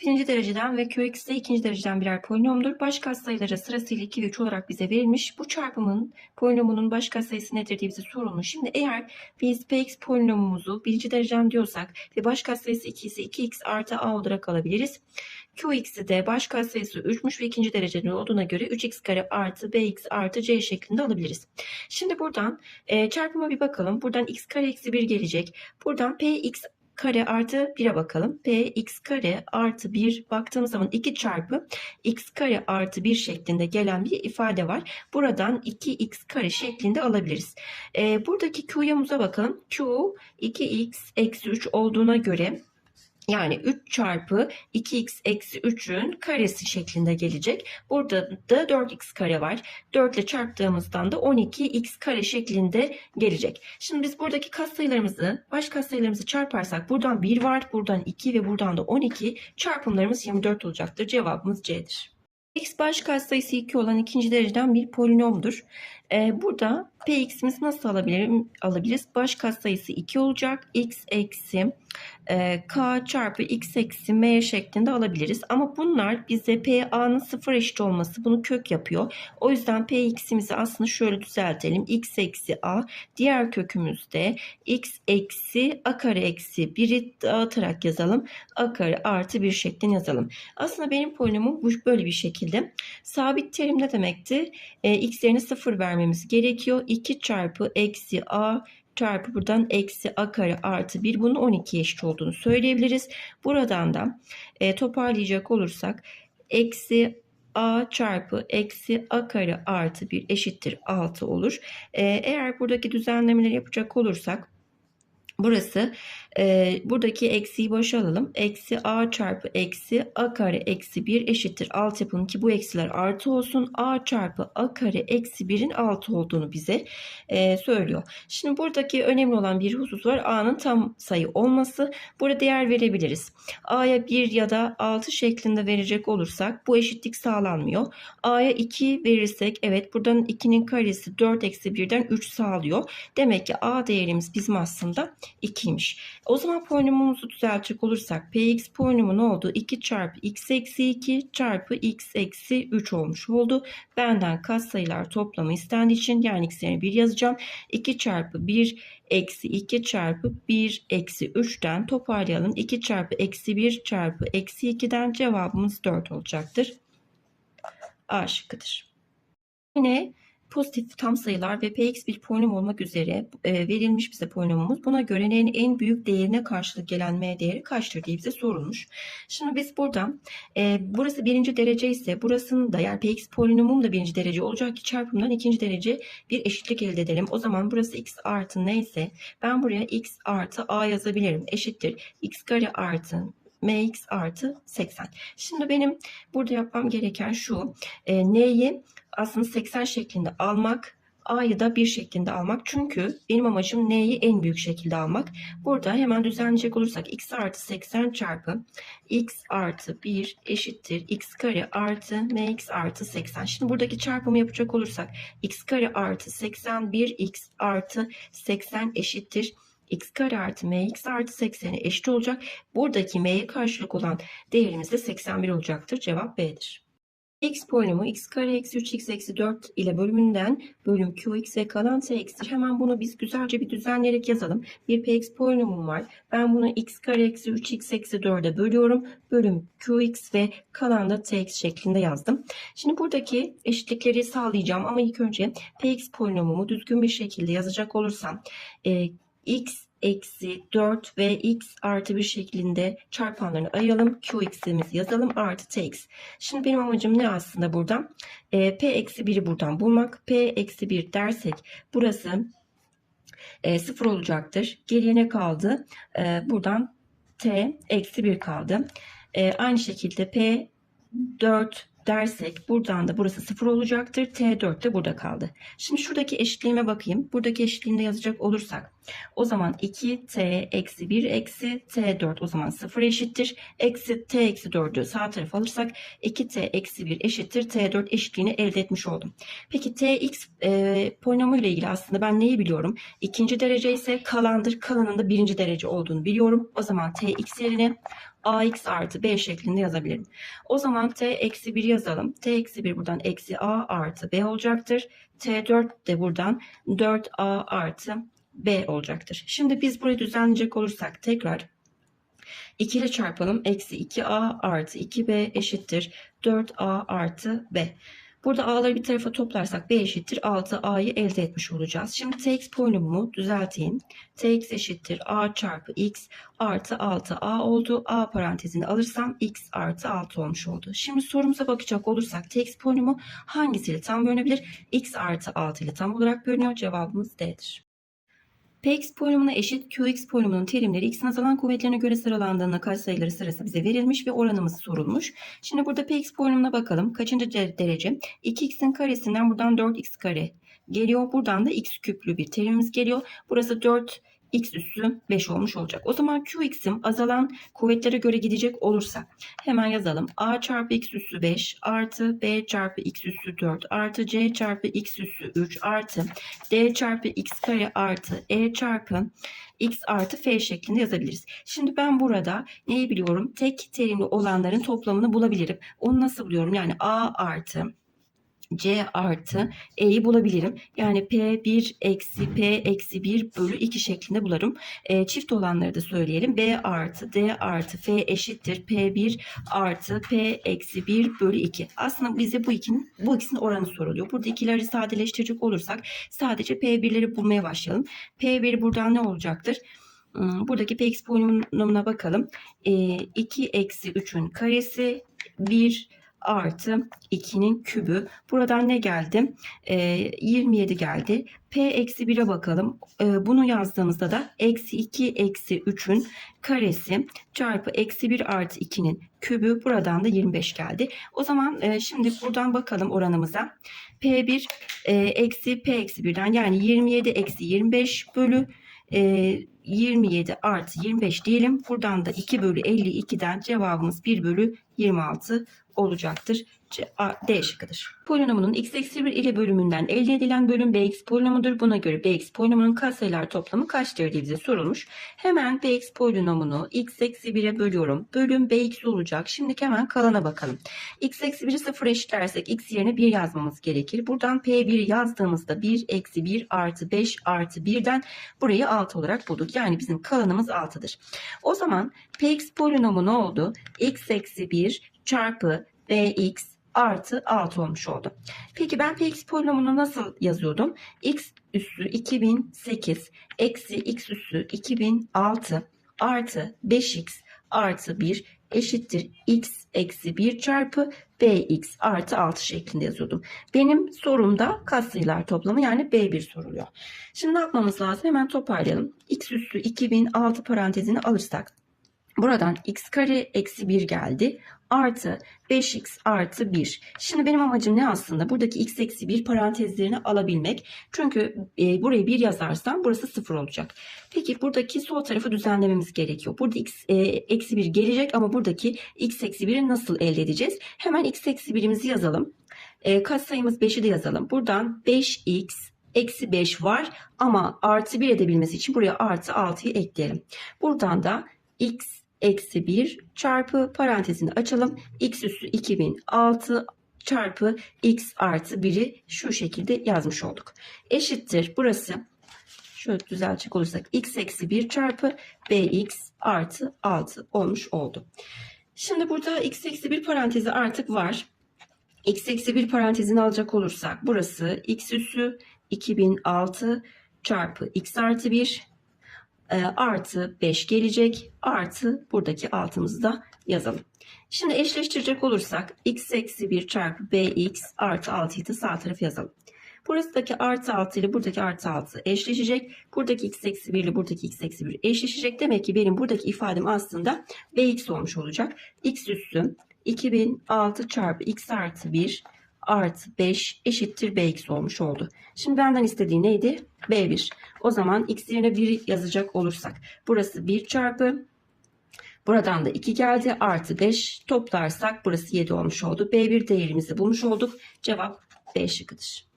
birinci dereceden ve Qx de ikinci dereceden birer polinomdur. Baş katsayıları sırasıyla 2 ve 3 olarak bize verilmiş. Bu çarpımın polinomunun baş katsayısı nedir diye bize sorulmuş. Şimdi eğer biz Px polinomumuzu birinci dereceden diyorsak ve baş katsayısı 2 ise 2x artı a olarak alabiliriz. Qx'i de baş katsayısı 3'müş ve ikinci dereceden olduğuna göre 3x kare artı bx artı c şeklinde alabiliriz. Şimdi buradan e, çarpıma bir bakalım. Buradan x kare eksi 1 gelecek. Buradan px kare artı 1'e bakalım. P x kare artı 1 baktığımız zaman 2 çarpı x kare artı 1 şeklinde gelen bir ifade var. Buradan 2x kare şeklinde alabiliriz. Ee, buradaki q'yumuza bakalım. Q 2x eksi 3 olduğuna göre yani 3 çarpı 2x eksi 3'ün karesi şeklinde gelecek. Burada da 4x kare var. 4 ile çarptığımızdan da 12x kare şeklinde gelecek. Şimdi biz buradaki katsayılarımızı, baş katsayılarımızı çarparsak buradan 1 var, buradan 2 ve buradan da 12 çarpımlarımız 24 olacaktır. Cevabımız C'dir. X baş katsayısı 2 olan ikinci dereceden bir polinomdur. Ee, burada Px'imizi nasıl alabilirim, alabiliriz? Baş katsayısı 2 olacak. X eksi e, K çarpı X eksi M şeklinde alabiliriz. Ama bunlar bize PA'nın sıfır eşit olması bunu kök yapıyor. O yüzden Px'imizi aslında şöyle düzeltelim. X eksi A. Diğer kökümüzde X eksi A kare eksi 1'i dağıtarak yazalım. A kare artı 1 şeklinde yazalım. Aslında benim polinomum bu böyle bir şekilde. Sabit terim ne demekti? E, X yerine sıfır vermemiz gerekiyor. 2 çarpı eksi a çarpı buradan eksi a kare artı 1 bunun 12 eşit olduğunu söyleyebiliriz. Buradan da e, toparlayacak olursak eksi a çarpı eksi a kare artı 1 eşittir 6 olur. E, eğer buradaki düzenlemeleri yapacak olursak Burası e, buradaki eksiyi başa alalım. Eksi a çarpı eksi a kare eksi 1 eşittir. Alt yapalım ki bu eksiler artı olsun. a çarpı a kare eksi 1'in 6 olduğunu bize e, söylüyor. Şimdi buradaki önemli olan bir husus var. a'nın tam sayı olması. Burada değer verebiliriz. a'ya 1 ya da 6 şeklinde verecek olursak bu eşitlik sağlanmıyor. a'ya 2 verirsek evet buradan 2'nin karesi 4 eksi 1'den 3 sağlıyor. Demek ki a değerimiz bizim aslında 2'ymiş. O zaman polinomumuzu düzeltecek olursak px polinomu ne oldu? 2 çarpı x eksi 2 çarpı x eksi 3 olmuş oldu. Benden katsayılar toplamı istendiği için yani x yerine 1 yazacağım. 2 çarpı 1 eksi 2 çarpı 1 eksi 3'ten toparlayalım. 2 çarpı eksi 1 çarpı eksi 2'den cevabımız 4 olacaktır. A şıkkıdır. Yine pozitif tam sayılar ve px bir polinom olmak üzere e, verilmiş bize polinomumuz. Buna göre n'nin en büyük değerine karşılık gelen m değeri kaçtır diye bize sorulmuş. Şimdi biz buradan e, burası birinci derece ise burasının da yani px polinomum da birinci derece olacak ki çarpımdan ikinci derece bir eşitlik elde edelim. O zaman burası x artı neyse ben buraya x artı a yazabilirim. Eşittir x kare artı mx artı 80. Şimdi benim burada yapmam gereken şu. E, n'yi aslında 80 şeklinde almak. A'yı da 1 şeklinde almak. Çünkü benim amacım N'yi en büyük şekilde almak. Burada hemen düzenleyecek olursak x artı 80 çarpı x artı 1 eşittir x kare artı mx artı 80. Şimdi buradaki çarpımı yapacak olursak x kare artı 81 x artı 80 eşittir x kare artı mx artı 80'e eşit olacak. Buradaki m'ye karşılık olan değerimiz de 81 olacaktır. Cevap B'dir. X polinomu x kare eksi 3x eksi 4 ile bölümünden bölüm qx ve kalan t eksidir. Hemen bunu biz güzelce bir düzenleyerek yazalım. Bir px polinomum var. Ben bunu x kare eksi 3x eksi 4'e bölüyorum. Bölüm qx ve kalan da tx şeklinde yazdım. Şimdi buradaki eşitlikleri sağlayacağım ama ilk önce px polinomumu düzgün bir şekilde yazacak olursam e, x eksi 4 ve x artı bir şeklinde çarpanlarını ayıralım. Qx'imizi yazalım artı tx. Şimdi benim amacım ne aslında buradan? E, p eksi 1'i buradan bulmak. p eksi 1 dersek burası e, 0 olacaktır. Geriye ne kaldı? E, buradan t eksi 1 kaldı. E, aynı şekilde p 4 dersek buradan da burası 0 olacaktır. T4 de burada kaldı. Şimdi şuradaki eşitliğime bakayım. Buradaki eşitliğinde yazacak olursak O zaman 2t eksi 1 eksi t4 o zaman 0 eşittir. Eksi t eksi 4'ü sağ tarafa alırsak 2t eksi 1 eşittir t4 eşitliğini elde etmiş oldum. Peki tx e, polinomu ile ilgili aslında ben neyi biliyorum? İkinci derece ise kalandır. Kalanın da birinci derece olduğunu biliyorum. O zaman tx yerine ax artı b şeklinde yazabilirim. O zaman t eksi 1 yazalım. t eksi 1 buradan eksi a artı b olacaktır. t4 de buradan 4a artı b olacaktır. Şimdi biz burayı düzenleyecek olursak tekrar 2 ile çarpalım. Eksi 2a artı 2b eşittir 4a artı b. Burada a'ları bir tarafa toplarsak b eşittir 6a'yı elde etmiş olacağız. Şimdi tx polinomumu düzelteyim. tx eşittir a çarpı x artı 6a oldu. a parantezini alırsam x artı 6 olmuş oldu. Şimdi sorumuza bakacak olursak tx polinomu hangisiyle tam bölünebilir? x artı 6 ile tam olarak bölünüyor. Cevabımız D'dir. Px polinomuna eşit Qx polinomunun terimleri x'in azalan kuvvetlerine göre sıralandığında katsayıları sırası bize verilmiş ve oranımız sorulmuş. Şimdi burada Px polinomuna bakalım. Kaçıncı de- derece? 2x'in karesinden buradan 4x kare geliyor. Buradan da x küplü bir terimimiz geliyor. Burası 4 x üssü 5 olmuş olacak. O zaman Qx'im azalan kuvvetlere göre gidecek olursa hemen yazalım. A çarpı x üssü 5 artı B çarpı x üssü 4 artı C çarpı x üssü 3 artı D çarpı x kare artı E çarpı x artı f şeklinde yazabiliriz. Şimdi ben burada neyi biliyorum? Tek terimli olanların toplamını bulabilirim. Onu nasıl buluyorum? Yani a artı c artı e'yi bulabilirim. Yani p1 eksi p eksi 1 bölü 2 şeklinde bularım. E, çift olanları da söyleyelim. b artı d artı f eşittir p1 artı p eksi 1 bölü 2. Aslında bize bu ikinin, bu ikisinin oranı soruluyor. Burada ikileri sadeleştirecek olursak sadece p1'leri bulmaya başlayalım. p1 buradan ne olacaktır? Hmm, Buradaki px polinomuna bakalım. E, 2 eksi 3'ün karesi 1 artı 2'nin kübü. Buradan ne geldi? E, 27 geldi. P eksi 1'e bakalım. E, bunu yazdığımızda da eksi 2 eksi 3'ün karesi çarpı eksi 1 artı 2'nin kübü. Buradan da 25 geldi. O zaman e, şimdi buradan bakalım oranımıza. P1 e, eksi P eksi 1'den yani 27 eksi 25 bölü e, 27 artı 25 diyelim. Buradan da 2 bölü 52'den cevabımız 1 bölü 26 olacaktır. D şıkkıdır. Polinomunun x eksi 1 ile bölümünden elde edilen bölüm bx polinomudur. Buna göre bx polinomunun katsayılar toplamı kaçtır diye bize sorulmuş. Hemen bx polinomunu x eksi 1'e bölüyorum. Bölüm bx olacak. Şimdi hemen kalana bakalım. x eksi 1'i 0 eşitlersek x yerine 1 yazmamız gerekir. Buradan p1 yazdığımızda 1 eksi 1 artı 5 artı 1'den burayı 6 olarak bulduk. Yani bizim kalanımız 6'dır. O zaman px polinomu ne oldu? x eksi 1 çarpı bx artı 6 olmuş oldu. Peki ben px polinomunu nasıl yazıyordum? x üssü 2008 eksi x üssü 2006 artı 5x artı 1 eşittir x eksi 1 çarpı bx artı 6 şeklinde yazıyordum. Benim sorumda katsayılar toplamı yani b1 soruluyor. Şimdi ne yapmamız lazım? Hemen toparlayalım. x üssü 2006 parantezini alırsak buradan x kare eksi 1 geldi artı 5x artı 1. Şimdi benim amacım ne aslında? Buradaki x eksi 1 parantezlerini alabilmek. Çünkü e, buraya 1 yazarsam burası 0 olacak. Peki buradaki sol tarafı düzenlememiz gerekiyor. Burada x e, eksi 1 gelecek ama buradaki x eksi 1'i nasıl elde edeceğiz? Hemen x eksi 1'imizi yazalım. E, katsayımız 5'i de yazalım. Buradan 5x eksi 5 var ama artı 1 edebilmesi için buraya artı 6'yı ekleyelim. Buradan da x eksi 1 çarpı parantezini açalım. x üssü 2006 çarpı x artı 1'i şu şekilde yazmış olduk. Eşittir burası şöyle düzeltecek olursak x eksi 1 çarpı bx artı 6 olmuş oldu. Şimdi burada x eksi 1 parantezi artık var. x eksi 1 parantezini alacak olursak burası x üssü 2006 çarpı x artı 1 e, artı 5 gelecek. Artı buradaki altımızı da yazalım. Şimdi eşleştirecek olursak x eksi 1 çarpı bx artı 6'yı da sağ tarafı yazalım. Burasındaki artı 6 ile buradaki artı 6 eşleşecek. Buradaki x eksi 1 ile buradaki x eksi 1 eşleşecek. Demek ki benim buradaki ifadem aslında bx olmuş olacak. x üssü 2006 çarpı x artı 1 artı 5 eşittir bx olmuş oldu. Şimdi benden istediği neydi? b1. O zaman x yerine 1 yazacak olursak burası 1 çarpı Buradan da 2 geldi artı 5 toplarsak burası 7 olmuş oldu. B1 değerimizi bulmuş olduk. Cevap B şıkkıdır.